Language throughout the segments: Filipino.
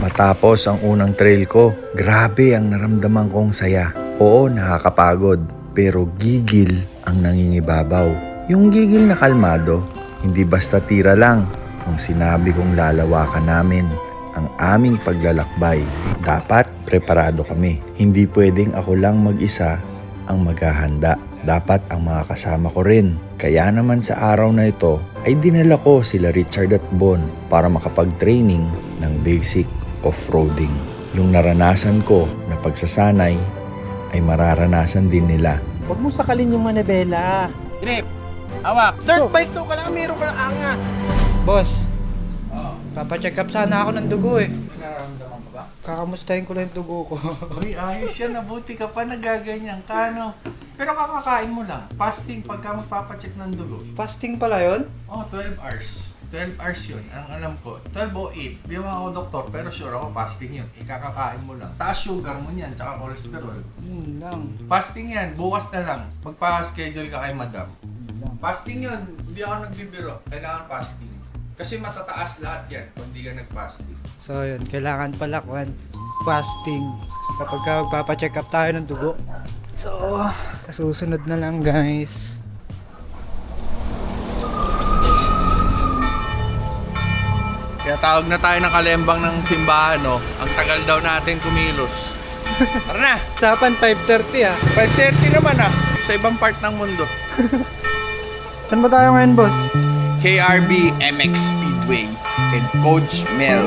Matapos ang unang trail ko, grabe ang naramdaman kong saya. Oo, nakakapagod, pero gigil ang nangingibabaw. Yung gigil na kalmado, hindi basta tira lang. Nung sinabi kong lalawakan namin ang aming paglalakbay, dapat preparado kami. Hindi pwedeng ako lang mag-isa ang maghahanda. Dapat ang mga kasama ko rin. Kaya naman sa araw na ito ay dinala ko sila Richard at Bon para makapag-training ng basic off-roading. Yung naranasan ko na pagsasanay ay mararanasan din nila. Huwag mo sakalin yung manabela. Grip, hawak. Dirt bike to, kailangan meron ka ng angas. Boss, Oo. papacheck up sana ako ng dugo eh. Nararamdaman ko ba? Kakamustahin ko lang yung dugo ko. Uy, ayos yan. Nabuti ka pa nagaganyan ka, no? Pero kakakain mo lang. Fasting pagka magpapacheck ng dugo. Fasting pala yon? Oh, 12 hours. 12 hours yun. Ang alam ko, 12 o 8. Di ako doktor, pero sure ako fasting yun. Ikakakain mo lang. Taas sugar mo niyan, tsaka cholesterol. Yun lang. Fasting yan, bukas na lang. Magpa-schedule ka kay madam. Yun lang. Fasting yun, hindi ako nagbibiro. Kailangan fasting. Kasi matataas lahat yan kung hindi ka nag-fasting. So yun, kailangan pala kwan, fasting kapag ka magpapacheck up tayo ng dugo. So, sa susunod na lang guys. Kaya tawag na tayo ng kalembang ng simbahan, no? Ang tagal daw natin kumilos. Tara na! Usapan 5.30 ah. 5.30 naman ah, sa ibang part ng mundo. Saan ba tayo ngayon boss? KRB MX Speedway kay Coach Mel.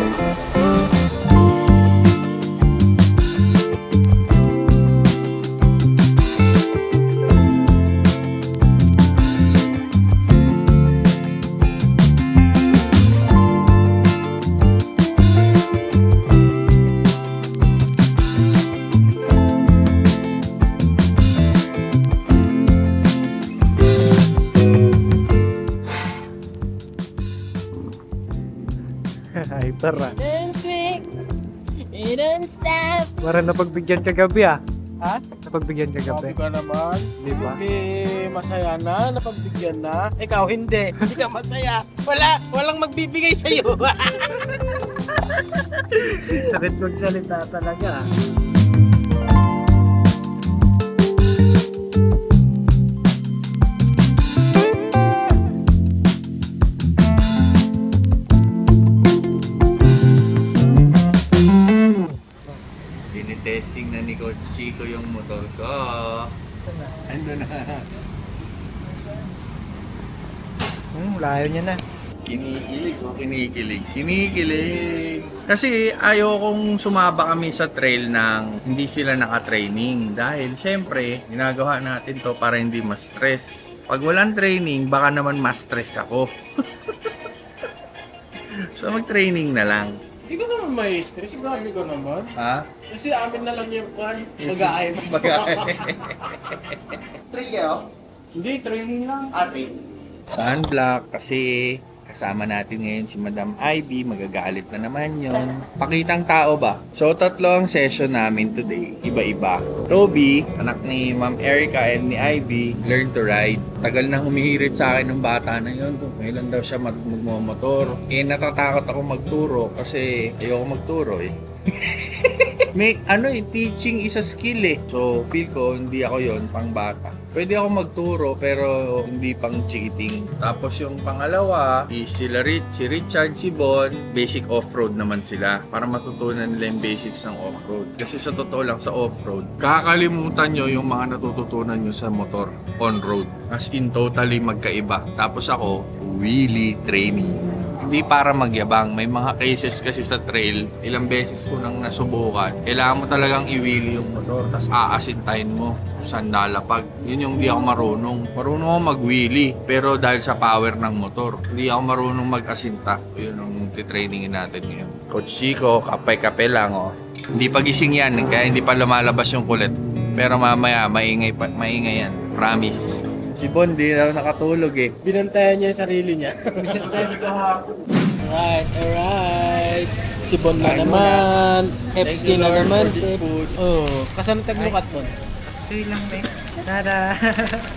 Ah. Don't click. It don't stop. Para napagbigyan kagabi ah. Ha? Napagbigyan kagabi. Sabi ka naman, Di ba? hindi masaya na, napagbigyan na. Ikaw hindi, hindi ka masaya. Wala, walang magbibigay sa iyo. Sakit magsalita talaga Chico yung motor ko. Ano na? Hmm, layo niya na. Kinikilig o kinikilig? Kinikilig! Kasi ayaw kong sumaba kami sa trail ng hindi sila naka-training. Dahil syempre, ginagawa natin to para hindi ma-stress. Pag walang training, baka naman ma-stress ako. so mag-training na lang. Stress, grabe ka naman. Ha? Kasi amin na lang yung kan, mag-aay. Trail kayo? Hindi, training lang. Ate? Sunblock kasi kasama natin ngayon si Madam Ivy, magagalit na naman yon. Pakitang tao ba? So tatlo ang session namin today, iba-iba. Toby, anak ni Ma'am Erica and ni Ivy, learn to ride. Tagal nang humihirit sa akin ng bata na yon kung kailan daw siya mag magmomotor. Eh natatakot ako magturo kasi ayoko magturo eh. May ano eh, teaching is a skill eh. So, feel ko, hindi ako yon pang bata. Pwede ako magturo pero hindi pang chikiting. Tapos yung pangalawa, is sila Rich, si Richard, si Bon, basic off-road naman sila para matutunan nila yung basics ng off-road. Kasi sa totoo lang sa off-road, kakalimutan nyo yung mga natututunan nyo sa motor on-road. As in totally magkaiba. Tapos ako, wheelie training hindi para magyabang. May mga cases kasi sa trail, ilang beses ko nang nasubukan. Kailangan mo talagang iwili yung motor, tapos aasintahin mo saan lalapag. Yun yung hindi ako marunong. Marunong ako mag-wheelie, pero dahil sa power ng motor, hindi ako marunong mag-asinta. Yun ang titrainingin natin ngayon. Coach Chico, kapay-kape lang oh. Hindi pa gising yan, kaya hindi pa lumalabas yung kulit. Pero mamaya, maingay, pa, maingay yan. Promise. Si Bon, di na nakatulog eh. Binantayan niya yung sarili niya. alright, alright. Si Bon na Kain naman. Thank FK you, na Lord, naman. for this food. Oh, kasan taglukat Bon? Stay lang din. Tada!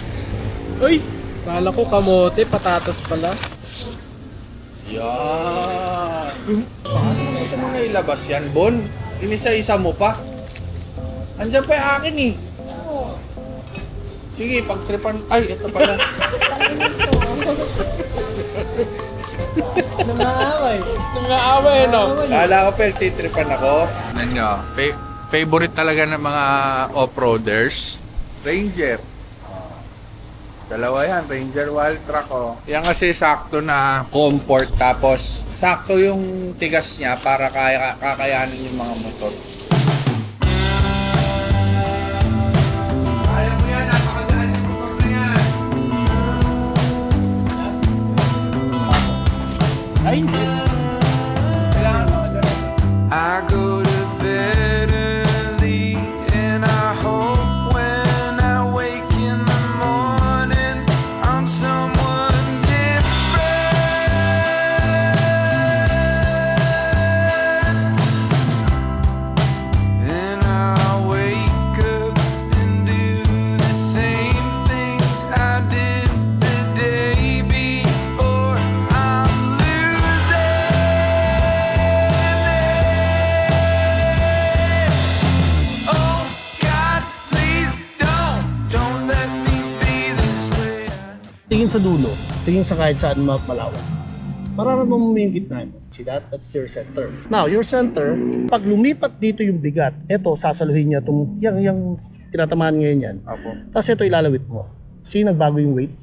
Uy! Kala ko kamote, patatas pala. Yan. Paano mo sa mga na ilabas yan, Bon? Inisa-isa mo pa. Andiyan pa yung akin eh. Sige, pagtripan... Ay, ito pala. Nangaaway. Nangaaway, no? Kala ko pa titripan ako. Ano nyo, fa- favorite talaga ng mga off-roaders, Ranger. Dalawa yan, Ranger Wild Track oh. Yan kasi sakto na comfort tapos sakto yung tigas niya para kaya kakayanin yung mga motor. Sa dulo, tingin sa kahit saan ma- malawak. Mararamdaman mo yung gitna mo. See that? That's your center. Now, your center, pag lumipat dito yung bigat, eto, sasaluhin niya itong, yung, yung tinatamaan ngayon yan. Apo. Tapos ito ilalawit mo. See, nagbago yung weight.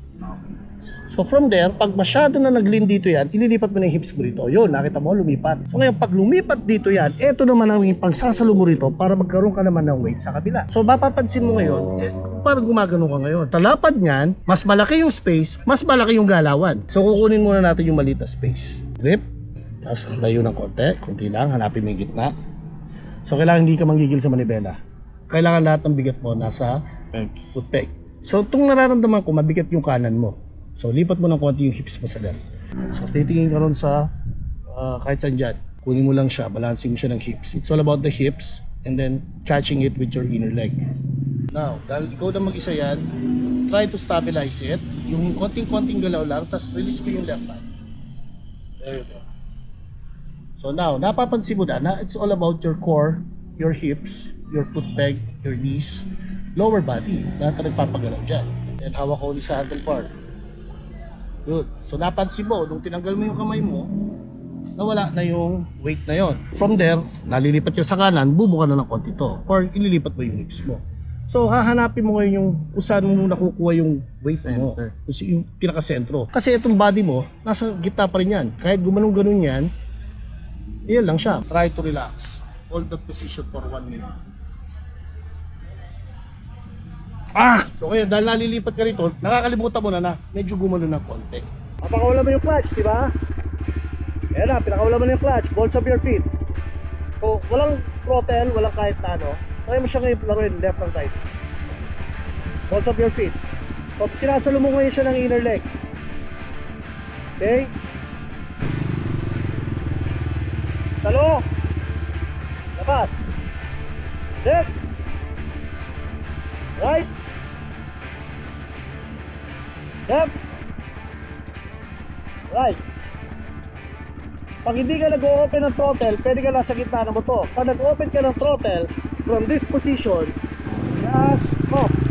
So from there, pag masyado na nag-lean dito yan, ililipat mo na yung hips mo rito. Yun, nakita mo, lumipat. So ngayon, pag lumipat dito yan, ito naman ang yung pagsasalo mo rito para magkaroon ka naman ng weight sa kabila. So mapapansin mo ngayon, eh, parang gumagano ka ngayon. Sa lapad niyan, mas malaki yung space, mas malaki yung galawan. So kukunin muna natin yung maliit na space. Grip, tapos layo ng konti, konti lang, hanapin mo yung gitna. So kailangan hindi ka manggigil sa manibela. Kailangan lahat ng bigat mo nasa foot peg. So itong nararamdaman ko, mabigat yung kanan mo. So lipat mo ng konti yung hips mo sa left. So titingin ka ron sa ah, kahit saan dyan. Kunin mo lang siya, balancing mo siya ng hips. It's all about the hips and then catching it with your inner leg. Now, dahil ikaw na mag-isa yan, try to stabilize it. Yung konting-konting galaw lang, tapos release mo yung left hand. There you go. So now, napapansin mo na na it's all about your core, your hips, your foot peg, your knees, lower body. Lahat na nagpapagalaw dyan. And hawak ko ulit sa handle Good. So napansin mo, nung tinanggal mo yung kamay mo, nawala na yung weight na yon. From there, nalilipat ka sa kanan, bubuka na ng konti to. Or ililipat mo yung hips mo. So hahanapin mo ngayon yung kung saan mo nakukuha yung weight mo. Kung si- yung pinakasentro. Kasi itong body mo, nasa gitna pa rin yan. Kahit gumanong-ganon yan, yan lang siya. Try to relax. Hold that position for one minute. Ah! So kaya dahil nalilipat ka rito, nakakalimutan mo na na medyo gumano ng konti. Papakawala mo yung clutch, di ba? Ayan na, pinakawala mo na yung clutch. Balls of your feet. So, walang throttle, walang kahit na ano. Kaya mo siya ngayon laruin, left and right. Balls of your feet. So, sinasalo mo ngayon siya ng inner leg. Okay? Salo! Labas! Left! Right! Left! Right! Pag hindi ka nag-open ng throttle, pwede ka nasa gitna ng motor. Pag nag-open ka ng throttle, from this position, yes, off.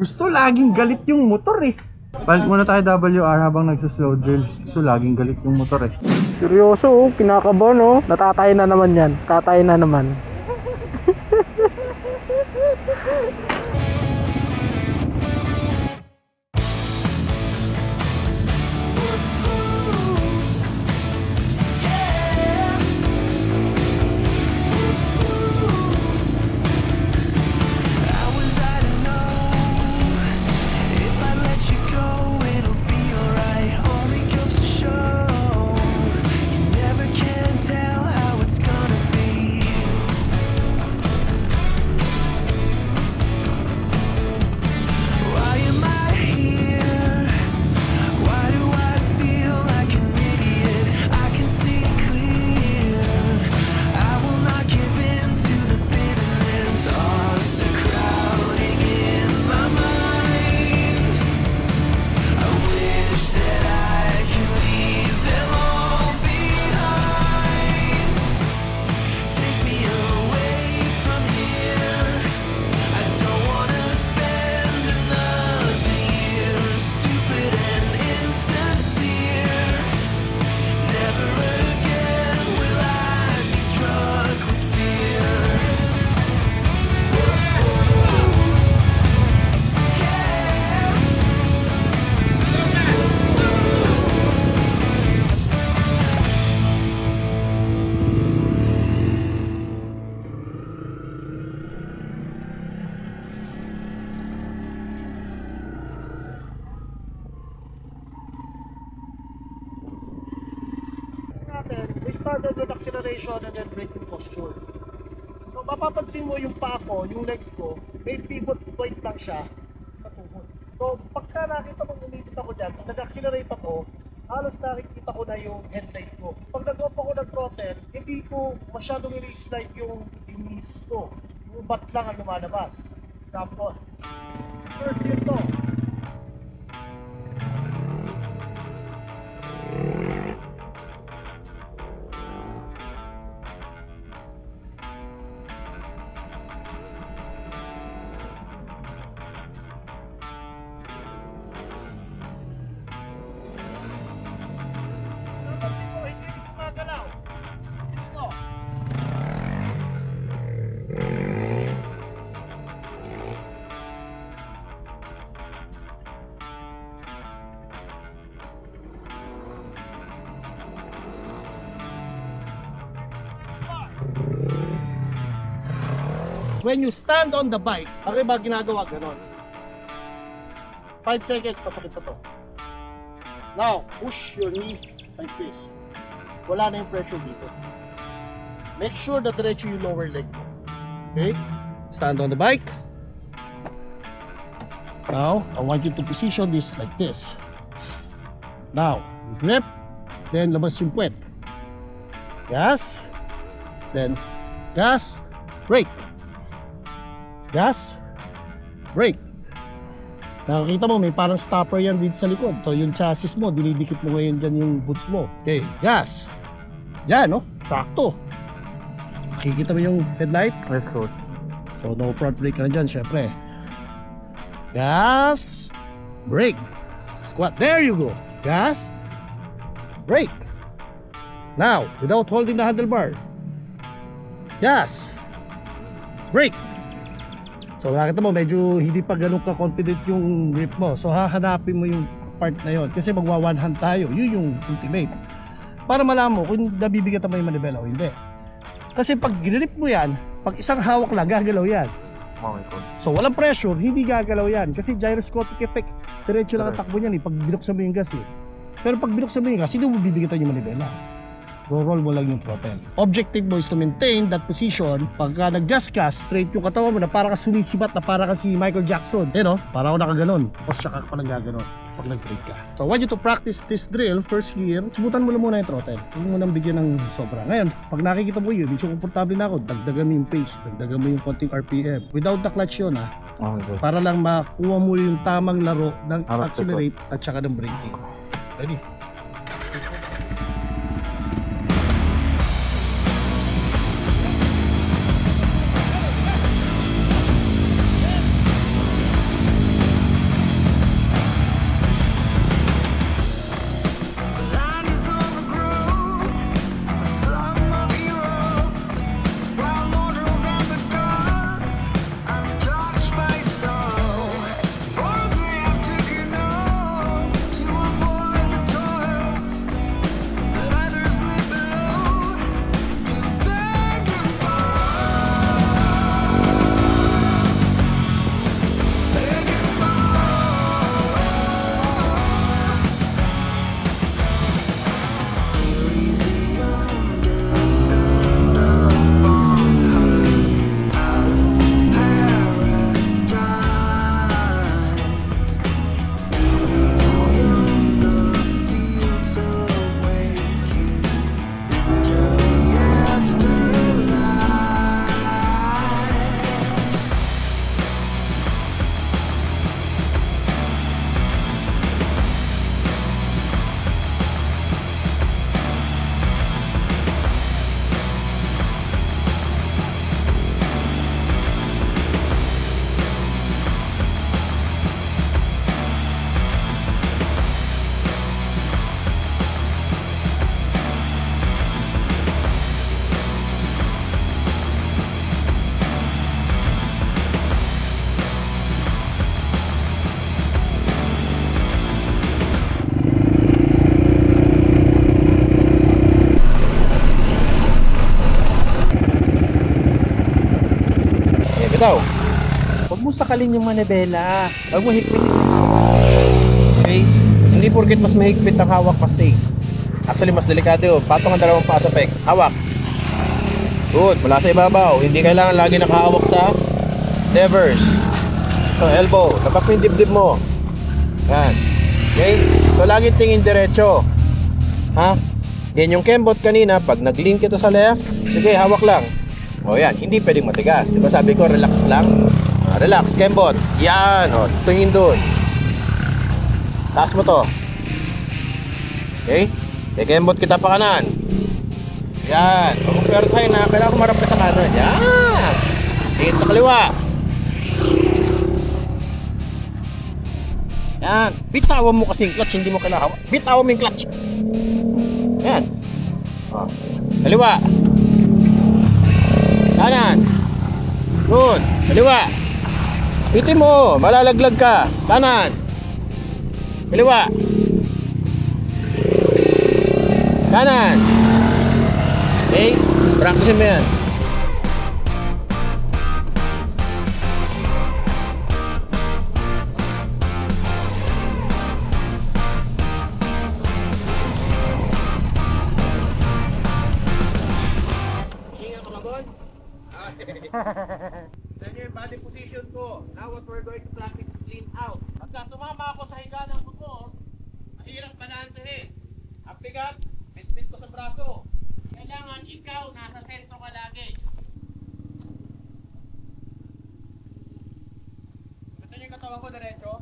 Gusto laging galit yung motor eh. Balik muna tayo WR habang nagsuslow drill. Gusto laging galit yung motor eh. Seryoso, oh. kinakabahan, oh. Natatay na naman yan. Tatay na naman. Siya sa tuhod. So pagka nakita mo umipit ako dyan, pag nag-accelerate ako, halos nakikita ko na yung headlight ko. Pag nag-off ako ng throttle, hindi ko masyadong i-slide yung knees ko. Yung butt lang ang lumalabas. Example. First gear to. When you stand on the bike, ang iba ginagawa ganon. 5 seconds, pasakit na to. Now, push your knee like this. Wala na yung pressure dito. Make sure that diretso yung lower leg. Okay? Stand on the bike. Now, I want you to position this like this. Now, grip, then labas yung puwet. Gas, then gas, brake. Gas, brake. Nakakita mo, may parang stopper yan dito sa likod. So, yung chassis mo, dinidikit mo ngayon dyan yung boots mo. Okay, gas. Yan, no? Sakto. Makikita mo yung headlight? Let's go. So, no front brake ka na dyan, syempre. Gas, brake. Squat. There you go. Gas, brake. Now, without holding the handlebar. Gas, brake. So, nakita mo, medyo hindi pa ganun ka-confident yung grip mo. So, hahanapin mo yung part na yon Kasi magwa one hand tayo. Yun yung ultimate. Para malaman mo kung nabibigatan mo yung manibela o hindi. Kasi pag grip mo yan, pag isang hawak lang, gagalaw yan. Okay. So walang pressure, hindi gagalaw yan. Kasi gyroscopic effect, diretso lang ang takbo niyan eh, pag binuksan mo yung gas eh. Pero pag binuksan mo yung gas, hindi mo bibigatan yung manibela. Roll mo lang yung throttle. Objective mo is to maintain that position. Pagka nag-gas ka, straight yung katawan mo na para ka sumisibat na para ka si Michael Jackson. Eh no? Para ako nakaganon. Tapos siya ka pa nagaganon pag nag-brake ka. So I want you to practice this drill, first gear, subutan mo lang muna yung throttle. Huwag mo nang bigyan ng sobra. Ngayon, pag nakikita mo yun, medyo komportable na ako, dagdagan mo yung pace, dagdagan mo yung konting RPM. Without the clutch yun ha, Okay, cool. para lang makuha mo yung tamang laro ng accelerate at saka ng braking. Ready? Sakalin yung manibela. Huwag mo higpitin. Okay? Hindi porket mas mahigpit ang hawak, mas safe. Actually, mas delikado yun. Patong ang dalawang paa sa peg. Hawak. Good. Mula sa ibabaw. Hindi kailangan lagi nakahawak sa levers. So, elbow. Labas mo yung dibdib mo. Yan. Okay? So, lagi tingin diretso. Ha? Yan yung kembot kanina. Pag nag-link kita sa left, sige, hawak lang. O yan, hindi pwedeng matigas. Di ba sabi ko, relax lang? Ah, relax, kembot. Yan, o, tingin doon. Taas mo to. Okay? Okay, kembot kita pa kanan. Yan. Huwag mong pero sa'yo na, kailangan kumarap ka sa kanan. Yan. Tingin sa kaliwa. Yan. Bitawan mo kasi yung clutch, hindi mo kailangan. Bitawan mo yung clutch. Yan. O. Kaliwa. Kanan. Good. Kaliwa. Pitin mo. Malalaglag ka. Kanan. Kaliwa. Kanan. Okay? Practice mo yan. Yan yung body position ko. Now what we're going to practice is lean out. Pagka sumama ako sa higa ng motor, mahirap balansehin. Ang bigat, bitbit ko sa braso. Kailangan ikaw nasa sentro ka lagi. Gusto niyo yung katawan ko diretso?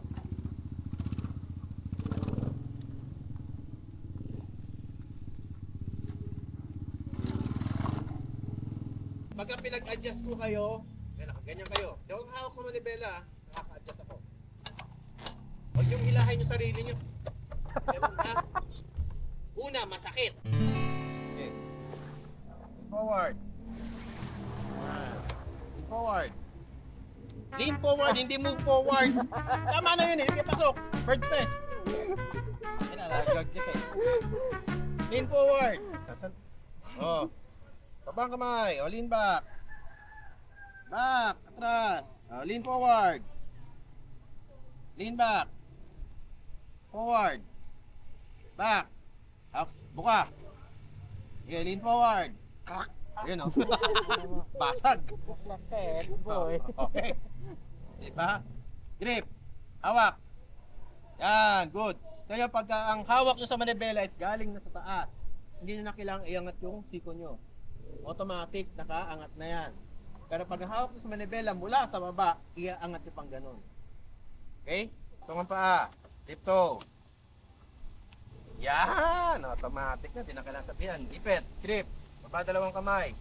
Pagka pinag-adjust ko kayo, ganyan kayo. Ako hawak sa manibela, nakaka-adjust ako. Huwag yung hilahin yung sarili nyo. Ewan ha? Una, masakit. Okay. Forward. Yan. Forward. Lean forward, hindi move forward. Tama na yun eh. Sige, pasok. Yan na, nagag kita eh. Lean forward. Sasan... Oh. Baba ang kamay. O, lean back. Back. Atras. O, lean forward. Lean back. Forward. Back. Up. Buka. Sige, lean forward. Crack. Yun o. Basag. boy. Okay. Diba? Grip. Hawak. Yan, good. Kaya pagka ang hawak nyo sa manibela is galing na sa taas, hindi nyo na kailangang iangat yung siko nyo. Automatic, nakaangat na yan. Pero pag hawak nyo sa manibela mula sa baba, iaangat nyo pang ganun. Okay? Tungan paa. Tiptoe. Yan! Automatic na, di na kailangan sabihan. Ipit, grip, baba dalawang kamay.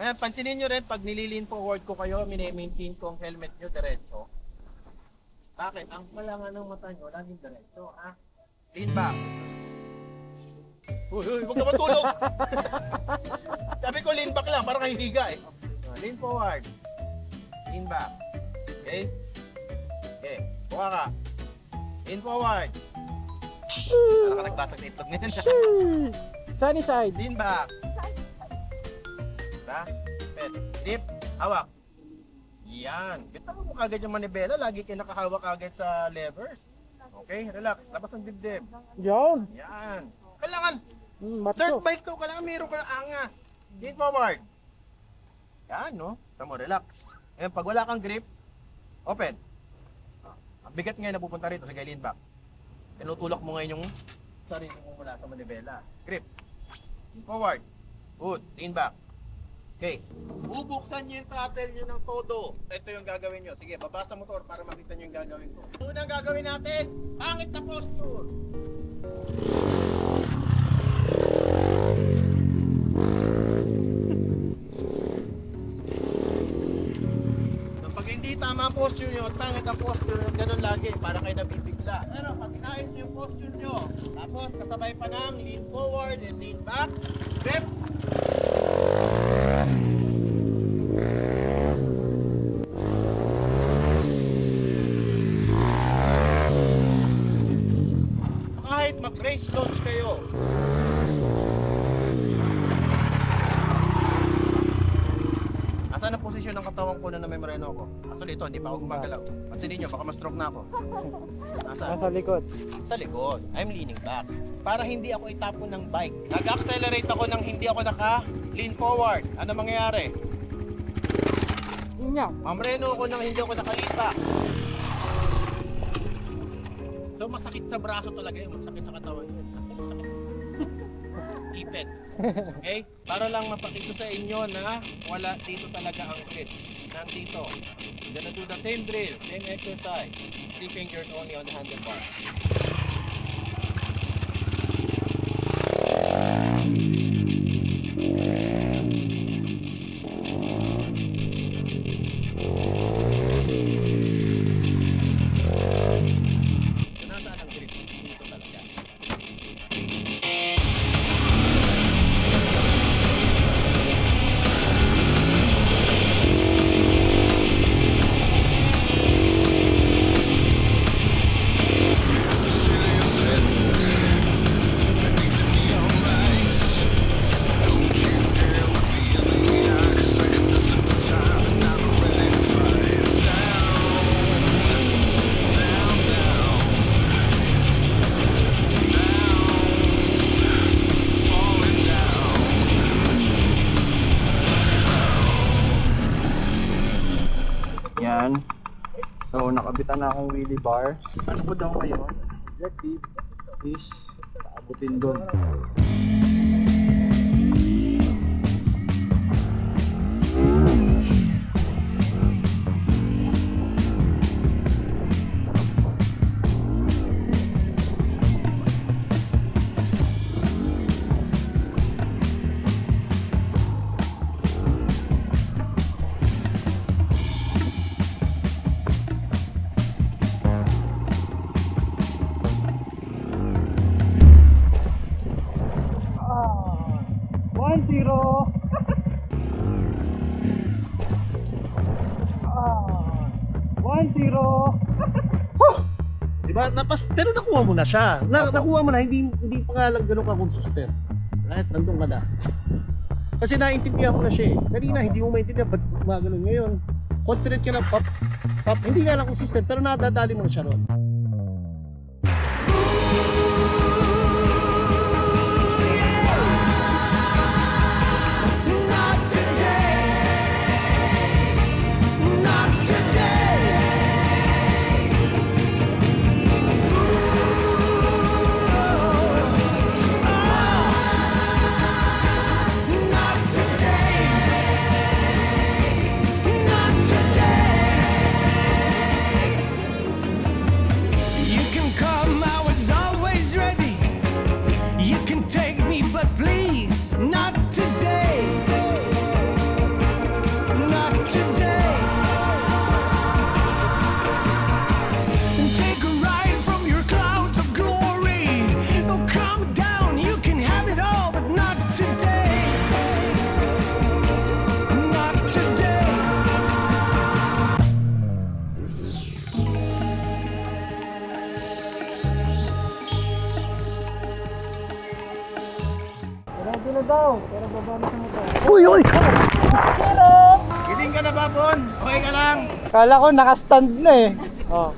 Ngayon, pansinin nyo rin, pag nililin forward ko kayo, mini-maintain ko ang helmet nyo diretso. Bakit? Ang malangan ng mata nyo, laging diretso, ha? Lean back. Uy, uy, huwag ka matulog! Sabi ko lean back lang, parang kahihiga eh. Lean forward. Lean back. Okay? Okay, buka ka. Lean forward. Parang ka nagbasag na itlog ngayon. Sunny side. Lean back. Diba? Pet. Grip. Hawak. Yan. Bitawan mo kagad yung manibela. Lagi kayo nakahawak agad sa levers. Okay? Relax. Labas ang dibdib. Yan. Yan. Kailangan. Mm, Dirt bike to. Kailangan meron ka ng angas. Lean forward. Yan, no? Tamo, relax. Ngayon, pag wala kang grip, open. Ang bigat ngayon napupunta rito. Sige, lean back. Tinutulak mo ngayon yung sarili mo mula sa manibela. Grip. Forward. Good. Lean back. Okay. Bubuksan nyo yung throttle nyo ng todo. Ito yung gagawin nyo. Sige, baba sa motor para makita nyo yung gagawin ko. Unang gagawin natin, pangit na posture. Posture nyo at pangit ang posture nyo, ganun lagi, para kayo nabibigla. Pero pag inayos nyo yung posture nyo, tapos kasabay pa ng lean forward and lean back, grip, kahit mag-race launch kayo. Asan ang posisyon ng katawan? ko na na may moreno ako. Actually, ito, hindi pa ako gumagalaw. Pansinin nyo, baka ma-stroke na ako. Nasaan? Nasa likod. Sa likod. I'm leaning back. Para hindi ako itapon ng bike. Nag-accelerate ako nang hindi ako naka-lean forward. Ano mangyayari? Nga. Mamreno ako nang hindi ako naka-lean back. So masakit sa braso talaga yun. Masakit sa katawan. Ipit. Okay? Para lang mapakita sa inyo na wala dito talaga ang grip. Nandito. You're gonna do the same drill, same exercise. Three fingers only on the handlebar. Yan. So, nakabitan na akong wheelie bar. Ano po daw ngayon? Objective is paabutin doon. One zero. Diba? Napas, pero nakuha mo na siya. Na, nakuha mo na, hindi, hindi pa nga lang ganun ka consistent. Right? Nandun ka na. Kasi naintindihan ko na siya eh. Kanina, hindi mo maintindihan. Ba't gumagano'n ngayon? Confident ka na, pop, pop. Hindi nga lang consistent, pero nadadali mo na siya ron. Kala ko nakastand na eh. Oh.